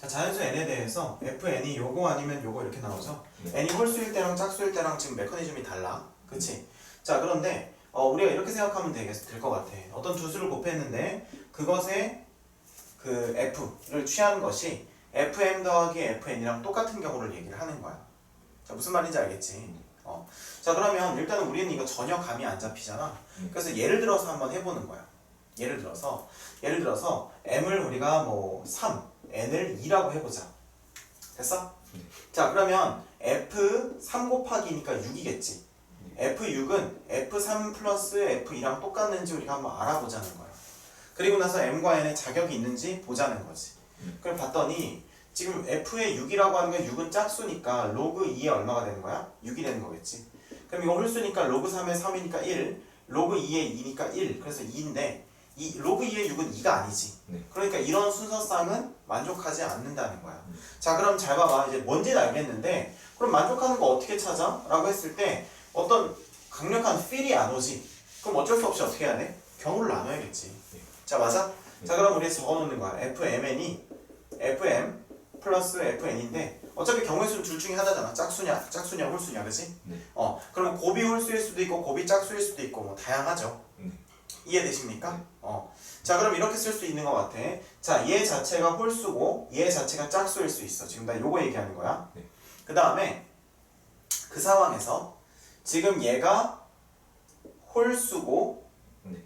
자, 자연수 n에 대해서 fn이 요거 아니면 요거 이렇게 나오죠. 네. n이 홀수일 때랑 짝수일 때랑 지금 메커니즘이 달라. 그치? 자, 그런데 어, 우리가 이렇게 생각하면 되겠, 될것 같아. 어떤 두 수를 곱했는데 그것의 그 f를 취하는 것이 fm 더하기 fn이랑 똑같은 경우를 얘기를 하는 거야. 자, 무슨 말인지 알겠지? 어. 자, 그러면 일단은 우리는 이거 전혀 감이 안 잡히잖아. 음. 그래서 예를 들어서 한번 해보는 거야. 예를 들어서 예를 들어서 m을 우리가 뭐 3, n을 2라고 해보자. 됐어? 네. 자 그러면 f 3 곱하기니까 6이겠지. f6은 f3 플러스 f2랑 똑같는지 우리가 한번 알아보자는 거야. 그리고 나서 m과 n의 자격이 있는지 보자는 거지. 음. 그걸 봤더니 지금 f의 6이라고 하는 게 6은 짝수니까 로그 2에 얼마가 되는 거야? 6이 되는 거겠지. 그럼 이거 홀수니까 로그 3에 3이니까 1, 로그 2에 2니까 1, 그래서 2인데 이 로그 2의 6은 2가 아니지. 네. 그러니까 이런 순서쌍은 만족하지 않는다는 거야. 음. 자, 그럼 잘 봐봐. 이제 뭔지는 알겠는데, 그럼 만족하는 거 어떻게 찾아? 라고 했을 때 어떤 강력한 필이 안 오지. 그럼 어쩔 수 없이 어떻게 해야 돼? 경우를 나눠야겠지. 네. 자, 맞아? 네. 자, 그럼 우리 적어 놓는 거야. fmn이 fm 플러스 fn인데 어차피 경우의 수는 둘 중에 하나잖아. 짝수냐, 짝수냐, 홀수냐, 그지? 네. 어, 그럼 곱이 홀수일 수도 있고 곱이 짝수일 수도 있고 뭐 다양하죠. 네. 이해되십니까? 네. 어. 자, 그럼 이렇게 쓸 수 있는 것 같아. 자, 얘 자체가 홀수고 얘 자체가 짝수일 수 있어. 지금 나 요거 얘기하는 거야. 네. 그 다음에 그 상황에서 지금 얘가 홀수고 네.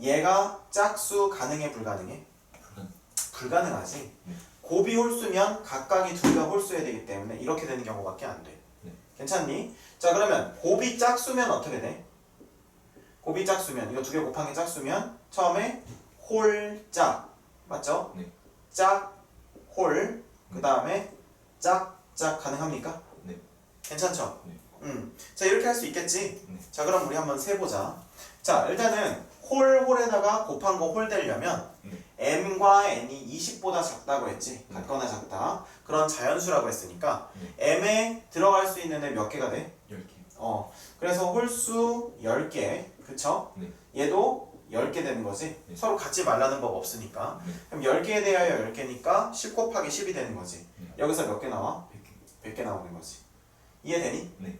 얘가 짝수 가능해 불가능해? 불가능. 불가능하지. 네. 곱이 홀수면 각각이 둘 다 홀수여야 되기 때문에 이렇게 되는 경우밖에 안 돼. 네. 괜찮니? 자 그러면 곱이 짝수면 어떻게 돼? 곱이 짝수면 이거 두 개 곱한 게 짝수면 처음에 홀짝 맞죠? 네. 짝홀 그 다음에 짝짝 가능합니까? 네. 괜찮죠? 네. 음. 자 이렇게 할 수 있겠지? 네. 자 그럼 우리 한번 세 보자. 자 일단은 홀 홀에다가 곱한 거 홀 되려면 네. m과 n이 20보다 작다고 했지 네. 같거나 작다 그런 자연수라고 했으니까 네. m에 들어갈 수 있는 애 몇 개가 돼? 10개. 어 그래서 홀수 10개 그쵸? 네. 얘도 10개 되는 거지 네. 서로 같이 말라는 법 없으니까 네. 그럼 10개에 대하여 10개니까 10 곱하기 10이 되는 거지 네. 여기서 몇 개 나와? 100개. 100개 나오는 거지 이해되니? 네.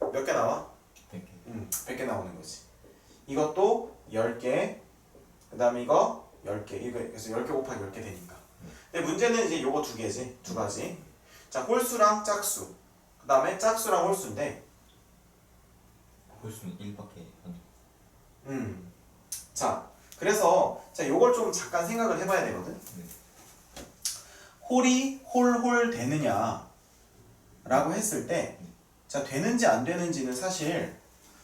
몇 개 나와? 100개. 음, 100개 나오는 거지. 이것도 10개, 그 다음에 이거 10개. 이거 그래서 10개 곱하기 10개 되니까. 근데 문제는 이제 요거 두 개지. 두 가지. 자, 홀수랑 짝수. 그 다음에 짝수랑 홀수인데, 홀수는 1밖에 안 돼. 음. 자, 그래서, 자, 요걸 좀 잠깐 생각을 해봐야 되거든. 네. 홀이 홀홀 되느냐, 라고 했을 때, 자, 되는지 안 되는지는 사실,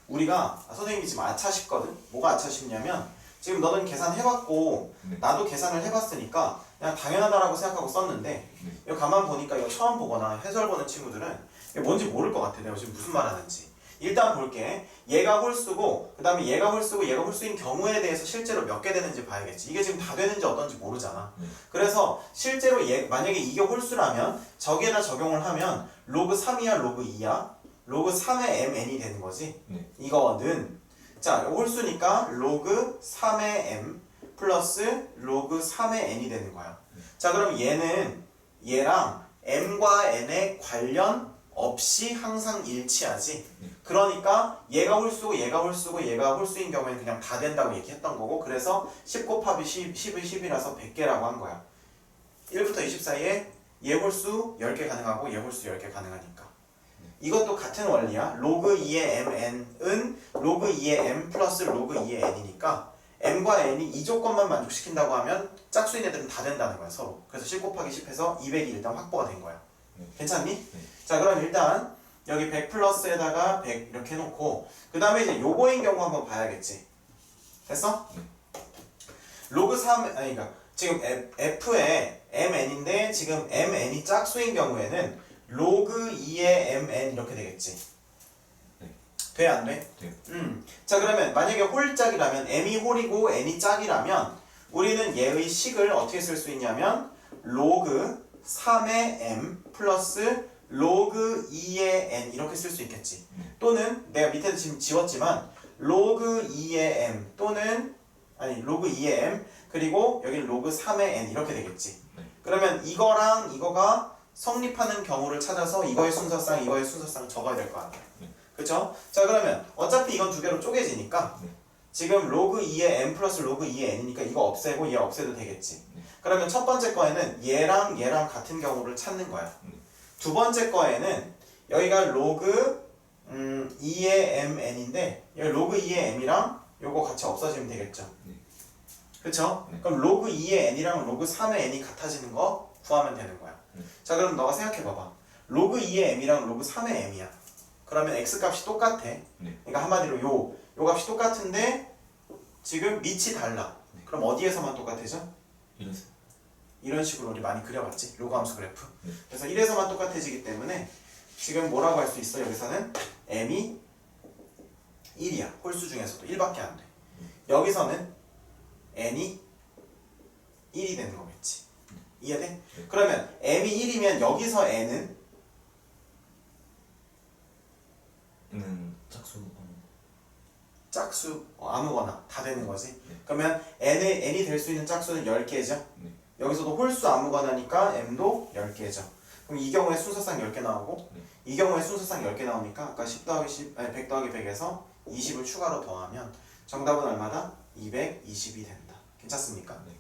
우리가, 아, 선생님이 지금 아차 싶거든? 뭐가 아차 싶냐면, 지금 너는 계산해봤고, 네. 나도 계산을 해봤으니까 그냥 당연하다라고 생각하고 썼는데 네. 이거 가만 보니까 이거 처음 보거나 해설 보는 친구들은 이게 뭔지 모를 것 같아 내가 지금 무슨 말 하는지 일단 볼게 얘가 홀수고 그 다음에 얘가 홀수고 얘가 홀수인 경우에 대해서 실제로 몇 개 되는지 봐야겠지 이게 지금 다 되는지 어떤지 모르잖아 네. 그래서 실제로 얘 만약에 이게 홀수라면 저기에다 적용을 하면 로그 3이야 로그 2야 로그 3의 mn이 되는 거지 네. 이거는 자 홀수니까 로그 3의 m 플러스 로그 3의 n이 되는 거야. 네. 자 그럼 얘는 얘랑 m과 n의 관련 없이 항상 일치하지. 네. 그러니까 얘가 홀수고 얘가 홀수고 얘가 홀수인 경우에는 그냥 다 된다고 얘기했던 거고 그래서 10 곱하기 10, 10은 10이라서 100개라고 한 거야. 1부터 20 사이에 얘 홀수 10개 가능하고 얘 홀수 10개 가능하니까. 이것도 같은 원리야. 로그 2의 mn은 로그 2의 m 플러스 로그 2의 n이니까 m과 n이 이 조건만 만족시킨다고 하면 짝수인 애들은 다 된다는 거야 서로. 그래서 10 곱하기 10 해서 200이 일단 확보가 된 거야. 네. 괜찮니? 네. 자 그럼 일단 여기 100 플러스에다가 100 이렇게 해놓고 그 다음에 이제 요거인 경우 한번 봐야겠지. 됐어? 네. 로그 3 아니 그러니까 지금 f의 mn인데 지금 mn이 짝수인 경우에는 로그 2의 mn 이렇게 되겠지. 네. 돼 안 돼? 돼요. 음. 자 그러면 만약에 홀짝이라면 m이 홀이고 n이 짝이라면 우리는 얘의 식을 어떻게 쓸 수 있냐면 로그 3의 m 플러스 로그 2의 n 이렇게 쓸 수 있겠지. 네. 또는 내가 밑에도 지금 지웠지만 로그 2의 m 또는 아니 로그 2의 m 그리고 여기 로그 3의 n 이렇게 되겠지. 네. 그러면 이거랑 이거가 성립하는 경우를 찾아서 이거의 순서상 이거의 순서상 적어야 될 거 아니야. 네. 그쵸? 자 그러면 어차피 이건 두 개로 쪼개지니까 네. 지금 로그 2의 n 플러스 로그 2의 n이니까 이거 없애고 얘 없애도 되겠지. 네. 그러면 첫 번째 거에는 얘랑 얘랑 같은 경우를 찾는 거야. 네. 두 번째 거에는 여기가 로그 음, 2의 mn인데 여기 로그 2의 m이랑 요거 같이 없어지면 되겠죠. 네. 그쵸? 네. 그럼 로그 2의 n이랑 로그 3의 n이 같아지는 거 구하면 되는 거야. 네. 자 그럼 너가 생각해 봐봐. 로그 2의 m이랑 로그 3의 m이야. 그러면 x 값이 똑같아. 네. 그러니까 한마디로 요, 요 값이 똑같은데 지금 밑이 달라. 네. 그럼 어디에서만 똑같아져? 이래서 이런 식으로 우리 많이 그려봤지 로그 함수 그래프 네. 그래서 1에서만 똑같아지기 때문에 지금 뭐라고 할 수 있어 여기서는 m이 1이야 홀수 중에서도 1밖에 안돼 여기서는 n이 1이 되는 거겠지 이해돼? 네. 그러면 m이 1이면 여기서 n은 는 짝수 어, 짝수 어, 아무거나 다 되는 거지 네. 그러면 n의, n이 될 수 있는 짝수는 10개죠 네. 여기서도 홀수 아무거나니까 m도 10개죠 그럼 이 경우에 순서상 10개 나오고 네. 이 경우에 순서상 10개 나오니까 아까 10 더하기 10 아니 100 더하기 100에서 20을 추가로 더하면 정답은 얼마다? 220이 된다 괜찮습니까? 네.